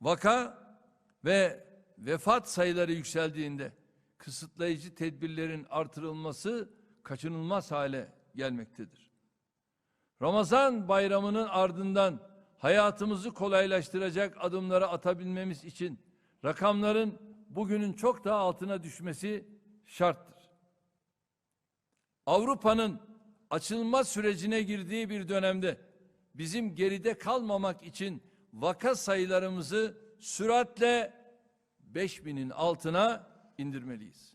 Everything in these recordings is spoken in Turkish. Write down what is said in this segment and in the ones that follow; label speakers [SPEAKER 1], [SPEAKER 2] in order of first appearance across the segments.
[SPEAKER 1] Vaka ve vefat sayıları yükseldiğinde kısıtlayıcı tedbirlerin artırılması kaçınılmaz hale gelmektedir. Ramazan bayramının ardından hayatımızı kolaylaştıracak adımları atabilmemiz için rakamların bugünün çok daha altına düşmesi şarttır. Avrupa'nın açılma sürecine girdiği bir dönemde bizim geride kalmamak için vaka sayılarımızı süratle 5000'in altına indirmeliyiz.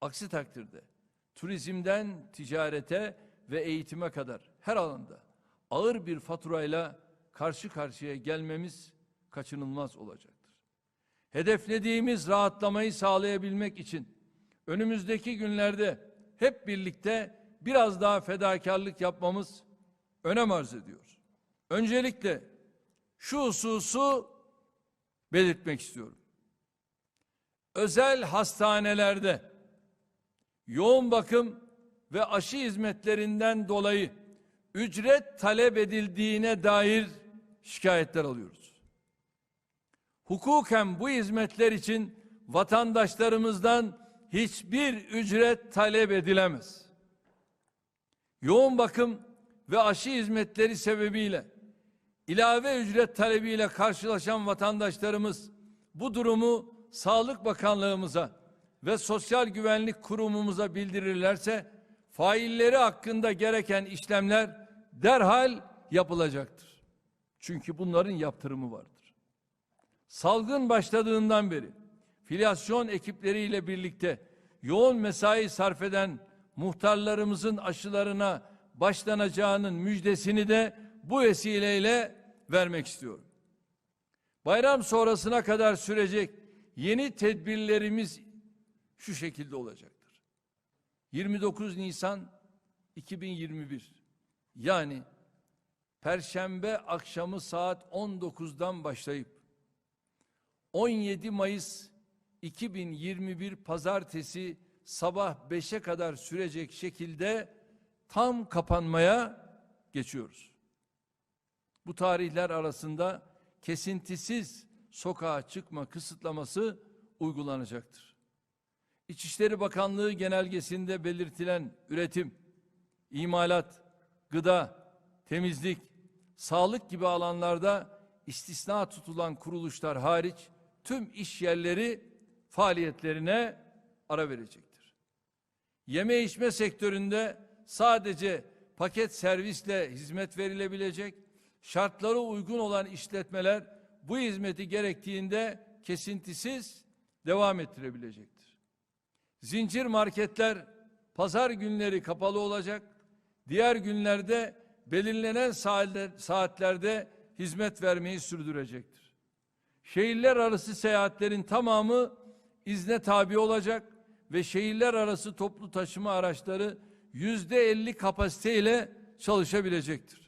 [SPEAKER 1] Aksi takdirde turizmden ticarete ve eğitime kadar her alanda ağır bir faturayla karşı karşıya gelmemiz kaçınılmaz olacaktır. Hedeflediğimiz rahatlamayı sağlayabilmek için önümüzdeki günlerde hep birlikte biraz daha fedakarlık yapmamız önem arz ediyor. Öncelikle şu hususu belirtmek istiyorum. Özel hastanelerde yoğun bakım ve aşı hizmetlerinden dolayı ücret talep edildiğine dair şikayetler alıyoruz. Hukuken bu hizmetler için vatandaşlarımızdan hiçbir ücret talep edilemez. Yoğun bakım ve aşı hizmetleri sebebiyle ilave ücret talebiyle karşılaşan vatandaşlarımız bu durumu Sağlık Bakanlığımıza ve Sosyal Güvenlik Kurumumuza bildirirlerse failleri hakkında gereken işlemler derhal yapılacaktır. Çünkü bunların yaptırımı vardır. Salgın başladığından beri filyasyon ekipleriyle birlikte yoğun mesai sarf eden muhtarlarımızın aşılarına başlanacağının müjdesini de bu vesileyle vermek istiyorum. Bayram sonrasına kadar sürecek yeni tedbirlerimiz şu şekilde olacaktır. 29 Nisan 2021 yani Perşembe akşamı saat 19'dan başlayıp 17 Mayıs 2021 Pazartesi sabah 5'e kadar sürecek şekilde tam kapanmaya geçiyoruz. Bu tarihler arasında kesintisiz sokağa çıkma kısıtlaması uygulanacaktır. İçişleri Bakanlığı genelgesinde belirtilen üretim, imalat, gıda, temizlik, sağlık gibi alanlarda istisna tutulan kuruluşlar hariç tüm iş yerleri faaliyetlerine ara verecektir. Yeme içme sektöründe sadece paket servisle hizmet verilebilecek, şartları uygun olan işletmeler bu hizmeti gerektiğinde kesintisiz devam ettirebilecektir. Zincir marketler pazar günleri kapalı olacak, diğer günlerde belirlenen saatlerde hizmet vermeyi sürdürecektir. Şehirler arası seyahatlerin tamamı izne tabi olacak ve şehirler arası toplu taşıma araçları yüzde elli kapasiteyle çalışabilecektir.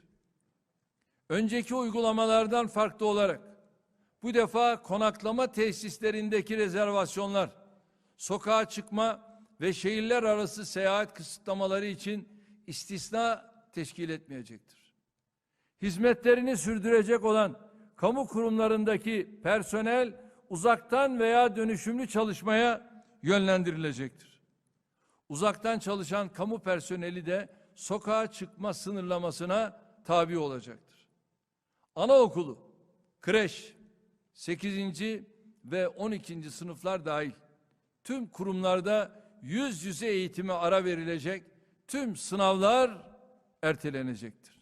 [SPEAKER 1] Önceki uygulamalardan farklı olarak bu defa konaklama tesislerindeki rezervasyonlar, sokağa çıkma ve şehirler arası seyahat kısıtlamaları için istisna teşkil etmeyecektir. Hizmetlerini sürdürecek olan kamu kurumlarındaki personel uzaktan veya dönüşümlü çalışmaya yönlendirilecektir. Uzaktan çalışan kamu personeli de sokağa çıkma sınırlamasına tabi olacaktır. Anaokulu, kreş, 8. ve 12. sınıflar dahil tüm kurumlarda yüz yüze eğitime ara verilecek, tüm sınavlar ertelenecektir.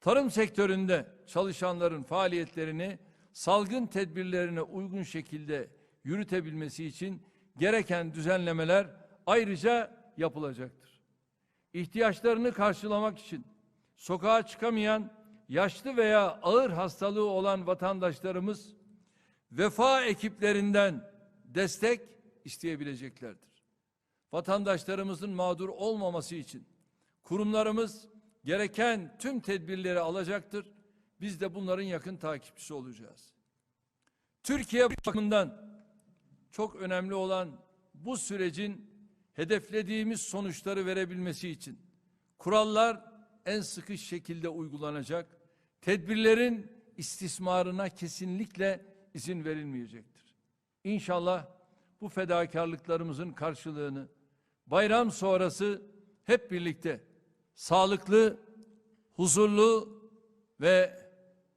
[SPEAKER 1] Tarım sektöründe çalışanların faaliyetlerini salgın tedbirlerine uygun şekilde yürütebilmesi için gereken düzenlemeler ayrıca yapılacaktır. İhtiyaçlarını karşılamak için sokağa çıkamayan yaşlı veya ağır hastalığı olan vatandaşlarımız vefa ekiplerinden destek isteyebileceklerdir. Vatandaşlarımızın mağdur olmaması için kurumlarımız gereken tüm tedbirleri alacaktır. Biz de bunların yakın takipçisi olacağız. Türkiye bakımından çok önemli olan bu sürecin hedeflediğimiz sonuçları verebilmesi için kurallar en sıkı şekilde uygulanacak. Tedbirlerin istismarına kesinlikle izin verilmeyecektir. İnşallah bu fedakarlıklarımızın karşılığını bayram sonrası hep birlikte sağlıklı, huzurlu ve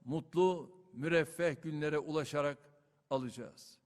[SPEAKER 1] mutlu, müreffeh günlere ulaşarak alacağız.